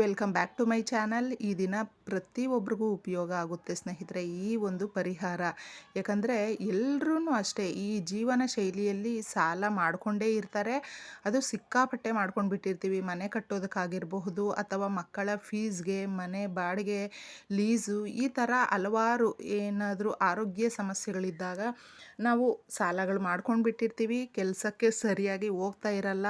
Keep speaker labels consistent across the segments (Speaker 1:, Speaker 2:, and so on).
Speaker 1: Welcome back to my channel ಈ ದಿನ ಪ್ರತಿಯೊಬ್ಬರಿಗೂ ಉಪಯೋಗ ಆಗುತ್ತೆ ಸ್ನೇಹಿತರೆ, ಈ ಒಂದು ಪರಿಹಾರ. ಯಾಕಂದರೆ ಎಲ್ಲರೂ ಅಷ್ಟೇ ಈ ಜೀವನ ಶೈಲಿಯಲ್ಲಿ ಸಾಲ ಮಾಡಿಕೊಂಡೇ ಇರ್ತಾರೆ. ಅದು ಸಿಕ್ಕಾಪಟ್ಟೆ ಮಾಡ್ಕೊಂಡು ಬಿಟ್ಟಿರ್ತೀವಿ ಮನೆ ಕಟ್ಟೋದಕ್ಕಾಗಿರಬಹುದು ಅಥವಾ ಮಕ್ಕಳ ಫೀಸ್ಗೆ ಮನೆ ಬಾಡಿಗೆ ಲೀಸು ಈ ಥರ ಹಲವಾರು ಏನಾದರೂ ಆರೋಗ್ಯ ಸಮಸ್ಯೆಗಳಿದ್ದಾಗ ನಾವು ಸಾಲಗಳು ಮಾಡ್ಕೊಂಡು ಬಿಟ್ಟಿರ್ತೀವಿ ಕೆಲಸಕ್ಕೆ ಸರಿಯಾಗಿ ಹೋಗ್ತಾ ಇರಲ್ಲ.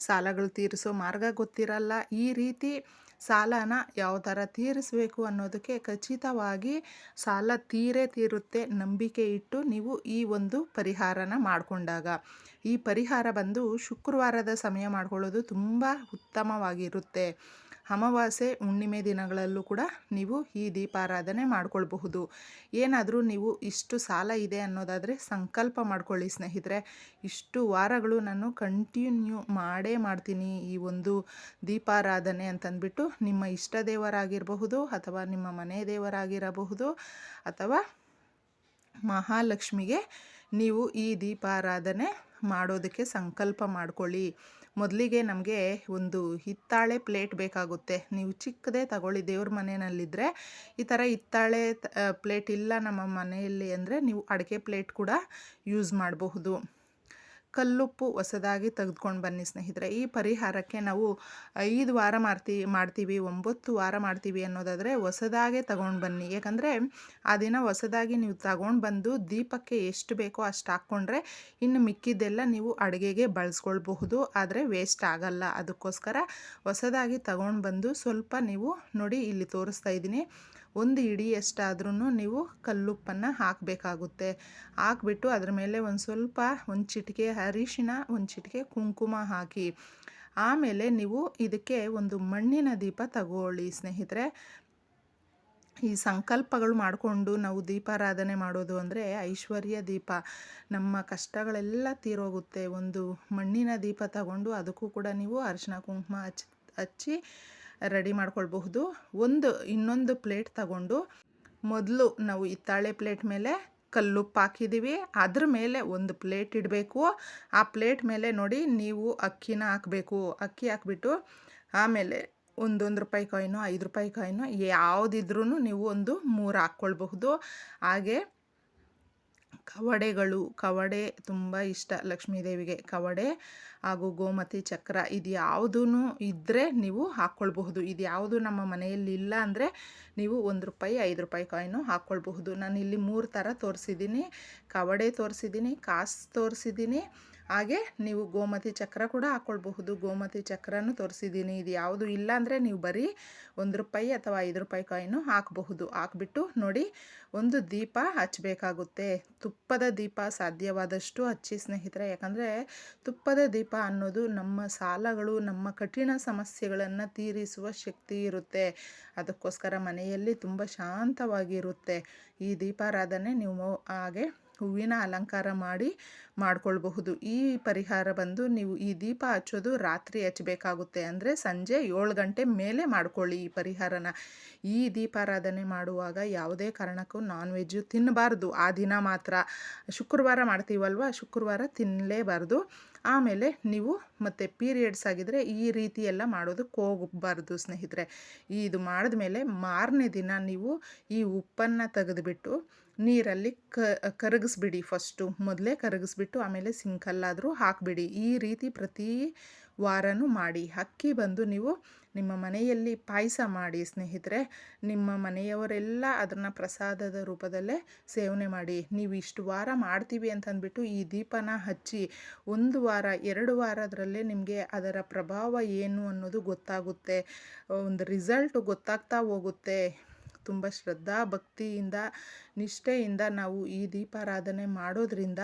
Speaker 1: ಸಾಲಗಳು ತೀರಿಸೋ ಮಾರ್ಗ ಗೊತ್ತಿರಲ್ಲ. ಈ ರೀತಿ ಸಾಲನ ಯಾವ ಥರ ತೀರಿಸಬೇಕು ಅನ್ನೋದಕ್ಕೆ ಖಚಿತವಾಗಿ ಸಾಲ ತೀರೇ ತೀರುತ್ತೆ. ನಂಬಿಕೆ ಇಟ್ಟು ನೀವು ಈ ಒಂದು ಪರಿಹಾರನ ಮಾಡಿಕೊಂಡಾಗ. ಈ ಪರಿಹಾರ ಬಂದು ಶುಕ್ರವಾರದ ಸಮಯ ಮಾಡ್ಕೊಳ್ಳೋದು ತುಂಬ ಉತ್ತಮವಾಗಿರುತ್ತೆ. ಅಮಾವಾಸ್ಯೆ, ಹುಣ್ಣಿಮೆ ದಿನಗಳಲ್ಲೂ ಕೂಡ ನೀವು ಈ ದೀಪಾರಾಧನೆ ಮಾಡ್ಕೊಳ್ಬಹುದು. ಏನಾದರೂ ನೀವು ಇಷ್ಟು ಸಾಲ ಇದೆ ಅನ್ನೋದಾದರೆ ಸಂಕಲ್ಪ ಮಾಡ್ಕೊಳ್ಳಿ ಸ್ನೇಹಿತರೆ. ಇಷ್ಟು ವಾರಗಳು ನಾನು ಕಂಟಿನ್ಯೂ ಮಾಡೇ ಮಾಡ್ತೀನಿ ಈ ಒಂದು ದೀಪಾರಾಧನೆ ಅಂತಂದ್ಬಿಟ್ಟು ನಿಮ್ಮ ಇಷ್ಟ ದೇವರಾಗಿರಬಹುದು ಅಥವಾ ನಿಮ್ಮ ಮನೆ ದೇವರಾಗಿರಬಹುದು ಅಥವಾ ಮಹಾಲಕ್ಷ್ಮಿಗೆ ನೀವು ಈ ದೀಪಾರಾಧನೆ ಮಾಡೋದಕ್ಕೆ ಸಂಕಲ್ಪ ಮಾಡ್ಕೊಳ್ಳಿ. ಮೊದಲಿಗೆ ನಮಗೆ ಒಂದು ಹಿತ್ತಾಳೆ ಪ್ಲೇಟ್ ಬೇಕಾಗುತ್ತೆ. ನೀವು ಚಿಕ್ಕದೇ ತಗೊಳ್ಳಿ, ದೇವ್ರ ಮನೆಯಲ್ಲಿದ್ದರೆ ಈ ಥರ ಹಿತ್ತಾಳೆ ಪ್ಲೇಟ್ ಇಲ್ಲ ನಮ್ಮ ಮನೆಯಲ್ಲಿ ಅಂದರೆ ನೀವು ಅಡಿಕೆ ಪ್ಲೇಟ್ ಕೂಡ ಯೂಸ್ ಮಾಡಬಹುದು. ಕಲ್ಲುಪ್ಪು ಹೊಸದಾಗಿ ತೆಗೆದುಕೊಂಡು ಬನ್ನಿ ಸ್ನೇಹಿತರೆ. ಈ ಪರಿಹಾರಕ್ಕೆ ನಾವು ಐದು ವಾರ ಮಾಡ್ತೀವಿ ಮಾಡ್ತೀವಿ, ಒಂಬತ್ತು ವಾರ ಮಾಡ್ತೀವಿ ಅನ್ನೋದಾದರೆ ಹೊಸದಾಗೆ ತಗೊಂಡು ಬನ್ನಿ. ಯಾಕಂದರೆ ಆ ದಿನ ಹೊಸದಾಗಿ ನೀವು ತಗೊಂಡು ಬಂದು ದೀಪಕ್ಕೆ ಎಷ್ಟು ಬೇಕೋ ಅಷ್ಟು ಹಾಕ್ಕೊಂಡ್ರೆ ಇನ್ನು ಮಿಕ್ಕಿದ್ದೆಲ್ಲ ನೀವು ಅಡುಗೆಗೆ ಬಳಸ್ಕೊಳ್ಬಹುದು. ಆದರೆ ವೇಸ್ಟ್ ಆಗಲ್ಲ. ಅದಕ್ಕೋಸ್ಕರ ಹೊಸದಾಗಿ ತಗೊಂಡು ಬಂದು ಸ್ವಲ್ಪ ನೀವು ನೋಡಿ ಇಲ್ಲಿ ತೋರಿಸ್ತಾ ಇದ್ದೀನಿ. ಒಂದು ಇಡಿ ಎಷ್ಟಾದ್ರೂ ನೀವು ಕಲ್ಲುಪ್ಪನ್ನು ಹಾಕಬೇಕಾಗುತ್ತೆ. ಹಾಕ್ಬಿಟ್ಟು ಅದ್ರ ಮೇಲೆ ಒಂದು ಸ್ವಲ್ಪ, ಒಂದು ಚಿಟಿಕೆ ಅರಿಶಿನ, ಒಂದು ಚಿಟಿಕೆ ಕುಂಕುಮ ಹಾಕಿ. ಆಮೇಲೆ ನೀವು ಇದಕ್ಕೆ ಒಂದು ಮಣ್ಣಿನ ದೀಪ ತಗೊಳ್ಳಿ ಸ್ನೇಹಿತರೆ. ಈ ಸಂಕಲ್ಪಗಳು ಮಾಡಿಕೊಂಡು ನಾವು ದೀಪಾರಾಧನೆ ಮಾಡೋದು ಅಂದರೆ ಐಶ್ವರ್ಯ ದೀಪ. ನಮ್ಮ ಕಷ್ಟಗಳೆಲ್ಲ ತೀರೋಗುತ್ತೆ. ಒಂದು ಮಣ್ಣಿನ ದೀಪ ತಗೊಂಡು ಅದಕ್ಕೂ ಕೂಡ ನೀವು ಅರಿಶಿನ, ಕುಂಕುಮ ಹಚ್ಚಿ ಹಚ್ಚಿ ರೆಡಿ ಮಾಡ್ಕೊಳ್ಬಹುದು. ಒಂದು, ಇನ್ನೊಂದು ಪ್ಲೇಟ್ ತಗೊಂಡು ಮೊದಲು ನಾವು ಹಿತ್ತಾಳೆ ಪ್ಲೇಟ್ ಮೇಲೆ ಕಲ್ಲುಪ್ಪು ಹಾಕಿದ್ದೀವಿ ಅದ್ರ ಮೇಲೆ ಒಂದು ಪ್ಲೇಟ್ ಇಡಬೇಕು. ಆ ಪ್ಲೇಟ್ ಮೇಲೆ ನೋಡಿ ನೀವು ಅಕ್ಕಿನ ಹಾಕಬೇಕು. ಅಕ್ಕಿ ಹಾಕ್ಬಿಟ್ಟು ಆಮೇಲೆ ಒಂದೊಂದು ರೂಪಾಯಿ ಕಾಯಿನೋ, ಐದು ರೂಪಾಯಿ ಕಾಯಿನೋ ಯಾವುದಿದ್ರೂ ನೀವು ಒಂದು ಮೂರು ಹಾಕ್ಕೊಳ್ಬಹುದು. ಹಾಗೆ ಕವಡೆಗಳು, ಕವಡೆ ತುಂಬ ಇಷ್ಟ ಲಕ್ಷ್ಮೀದೇವಿಗೆ. ಕವಡೆ ಹಾಗೂ ಗೋಮತಿ ಚಕ್ರ ಇದು ಯಾವುದೂ ಇದ್ದರೆ ನೀವು ಹಾಕ್ಕೊಳ್ಬಹುದು. ಇದು ಯಾವುದು ನಮ್ಮ ಮನೆಯಲ್ಲಿ ಇಲ್ಲ ಅಂದರೆ ನೀವು ಒಂದು ರೂಪಾಯಿ, ಐದು ರೂಪಾಯಿ ಕಾಯಿನು ಹಾಕ್ಕೊಳ್ಬಹುದು. ನಾನು ಇಲ್ಲಿ ಮೂರು ಥರ ತೋರಿಸಿದ್ದೀನಿ. ಕವಡೆ ತೋರಿಸಿದ್ದೀನಿ, ಕಾಸು ತೋರಿಸಿದ್ದೀನಿ. ಹಾಗೆ ನೀವು ಗೋಮತಿ ಚಕ್ರ ಕೂಡ ಹಾಕ್ಕೊಳ್ಬಹುದು ಗೋಮತಿ ಚಕ್ರನೂ ತೋರಿಸಿದ್ದೀನಿ. ಇದು ಯಾವುದು ಇಲ್ಲ ಅಂದರೆ ನೀವು ಬರೀ ಒಂದು ರೂಪಾಯಿ ಅಥವಾ ಐದು ರೂಪಾಯಿ ಕಾಯಿನು ಹಾಕಬಹುದು. ಹಾಕ್ಬಿಟ್ಟು ನೋಡಿ, ಒಂದು ದೀಪ ಹಚ್ಚಬೇಕಾಗುತ್ತೆ ತುಪ್ಪದ ದೀಪ ಸಾಧ್ಯವಾದಷ್ಟು ಹಚ್ಚಿ ಸ್ನೇಹಿತರೆ. ಯಾಕಂದರೆ ತುಪ್ಪದ ದೀಪ ಅನ್ನೋದು ನಮ್ಮ ಸಾಲಗಳು, ನಮ್ಮ ಕಠಿಣ ಸಮಸ್ಯೆಗಳನ್ನು ತೀರಿಸುವ ಶಕ್ತಿ ಇರುತ್ತೆ. ಅದಕ್ಕೋಸ್ಕರ ಮನೆಯಲ್ಲಿ ತುಂಬ ಶಾಂತವಾಗಿರುತ್ತೆ. ಈ ದೀಪಾರಾಧನೆ ನೀವು ಹಾಗೆ ಹೂವಿನ ಅಲಂಕಾರ ಮಾಡಿ ಮಾಡ್ಕೊಳ್ಬಹುದು. ಈ ಪರಿಹಾರ ಬಂದು ನೀವು ಈ ದೀಪ ಹಚ್ಚೋದು ರಾತ್ರಿ ಹಚ್ಚಬೇಕಾಗುತ್ತೆ. ಅಂದರೆ ಸಂಜೆ ಏಳು ಗಂಟೆ ಮೇಲೆ ಮಾಡ್ಕೊಳ್ಳಿ ಈ ಪರಿಹಾರನ. ಈ ದೀಪಾರಾಧನೆ ಮಾಡುವಾಗ ಯಾವುದೇ ಕಾರಣಕ್ಕೂ ನಾನ್ ವೆಜ್ಜು ತಿನ್ನಬಾರ್ದು. ಆ ದಿನ ಮಾತ್ರ. ಶುಕ್ರವಾರ ಮಾಡ್ತೀವಲ್ವ? ಶುಕ್ರವಾರ ತಿನ್ನಲೇಬಾರ್ದು ಆಮೇಲೆ ನೀವು ಮತ್ತು ಪೀರಿಯಡ್ಸ್ ಆಗಿದ್ದರೆ ಈ ರೀತಿ ಎಲ್ಲ ಮಾಡೋದಕ್ಕೆ ಹೋಗಬಾರ್ದು ಸ್ನೇಹಿತರೆ. ಇದು ಮಾಡಿದ ಮೇಲೆ ಮಾರನೇ ದಿನ ನೀವು ಈ ಉಪ್ಪನ್ನು ತೆಗೆದುಬಿಟ್ಟು ನೀರಲ್ಲಿ ಕ, ಕರಗಿಸ್ಬಿಡಿ ಫಸ್ಟು. ಮೊದಲೇ ಕರಗಿಸ್ಬಿಟ್ಟು ಆಮೇಲೆ ಸಿಂಕಲ್ಲಾದರೂ ಹಾಕಿಬಿಡಿ. ಈ ರೀತಿ ಪ್ರತಿ ವಾರನೂ ಮಾಡಿ. ಅಕ್ಕಿ ಬಂದು ನೀವು ನಿಮ್ಮ ಮನೆಯಲ್ಲಿ ಪಾಯಸ ಮಾಡಿ ಸ್ನೇಹಿತರೆ. ನಿಮ್ಮ ಮನೆಯವರೆಲ್ಲ ಅದನ್ನು ಪ್ರಸಾದದ ರೂಪದಲ್ಲೇ ಸೇವನೆ ಮಾಡಿ. ನೀವು ಇಷ್ಟು ವಾರ ಮಾಡ್ತೀವಿ ಅಂತಂದ್ಬಿಟ್ಟು ಈ ದೀಪನ ಹಚ್ಚಿ ಒಂದು ವಾರ, ಎರಡು ವಾರದರಲ್ಲೇ ನಿಮಗೆ ಅದರ ಪ್ರಭಾವ ಏನು ಅನ್ನೋದು ಗೊತ್ತಾಗುತ್ತೆ. ಒಂದು ರಿಸಲ್ಟ್ ಗೊತ್ತಾಗ್ತಾ ಹೋಗುತ್ತೆ. ತುಂಬ ಶ್ರದ್ಧಾ ಭಕ್ತಿಯಿಂದ ನಿಷ್ಠೆಯಿಂದ ನಾವು ಈ ದೀಪಾರಾಧನೆ ಮಾಡೋದ್ರಿಂದ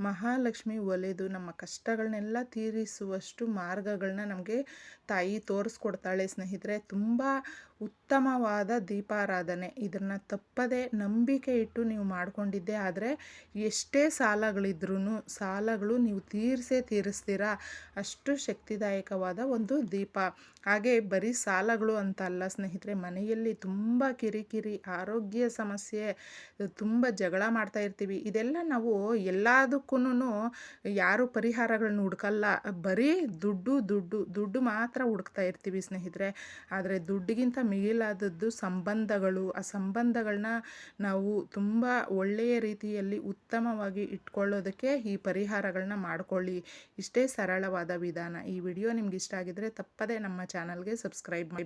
Speaker 1: ಮಹಾಲಕ್ಷ್ಮಿ ಒಲೆದು ನಮ್ಮ ಕಷ್ಟಗಳನ್ನೆಲ್ಲ ತೀರಿಸುವಷ್ಟು ಮಾರ್ಗಗಳನ್ನ ನಮಗೆ ತಾಯಿ ತೋರಿಸ್ಕೊಡ್ತಾಳೆ ಸ್ನೇಹಿತರೆ. ತುಂಬ ಉತ್ತಮವಾದ ದೀಪಾರಾಧನೆ. ಇದನ್ನು ತಪ್ಪದೆ ನಂಬಿಕೆ ಇಟ್ಟು ನೀವು ಮಾಡಿಕೊಂಡಿದ್ದೆ ಆದರೆ ಎಷ್ಟೇ ಸಾಲಗಳಿದ್ರೂ ಸಾಲಗಳು ನೀವು ತೀರಿಸೇ ತೀರಿಸ್ತೀರಾ? ಅಷ್ಟು ಶಕ್ತಿದಾಯಕವಾದ ಒಂದು ದೀಪ. ಹಾಗೆ ಬರೀ ಸಾಲಗಳು ಅಂತ ಅಲ್ಲ ಸ್ನೇಹಿತರೆ, ಮನೆಯಲ್ಲಿ ತುಂಬ ಕಿರಿಕಿರಿ, ಆರೋಗ್ಯ ಸಮಸ್ಯೆ ತುಂಬ ಜಗಳ ಮಾಡ್ತಾ ಇರ್ತೀವಿ. ಇದೆಲ್ಲ ನಾವು ಎಲ್ಲದಕ್ಕೂ ಯಾರು ಪರಿಹಾರಗಳನ್ನ ಹುಡ್ಕಲ್ಲ. ಬರೀ ದುಡ್ಡು ದುಡ್ಡು ದುಡ್ಡು ಮಾತ್ರ ಹುಡುಕ್ತಾ ಇರ್ತೀವಿ ಸ್ನೇಹಿತರೆ. ಆದರೆ ದುಡ್ಡಿಗಿಂತ ಮಿಗಿಲಾದದ್ದು ಸಂಬಂಧಗಳು. ಆ ಸಂಬಂಧಗಳನ್ನ ನಾವು ತುಂಬ ಒಳ್ಳೆಯ ರೀತಿಯಲ್ಲಿ ಉತ್ತಮವಾಗಿ ಇಟ್ಕೊಳ್ಳೋದಕ್ಕೆ ಈ ಪರಿಹಾರಗಳನ್ನ ಮಾಡ್ಕೊಳ್ಳಿ. ಇಷ್ಟೇ ಸರಳವಾದ ವಿಧಾನ. ಈ ವಿಡಿಯೋ ನಿಮ್ಗೆ ಇಷ್ಟ ಆಗಿದ್ರೆ ತಪ್ಪದೇ ನಮ್ಮ ಚಾನಲ್ಗೆ ಸಬ್ಸ್ಕ್ರೈಬ್ ಮಾಡಿ.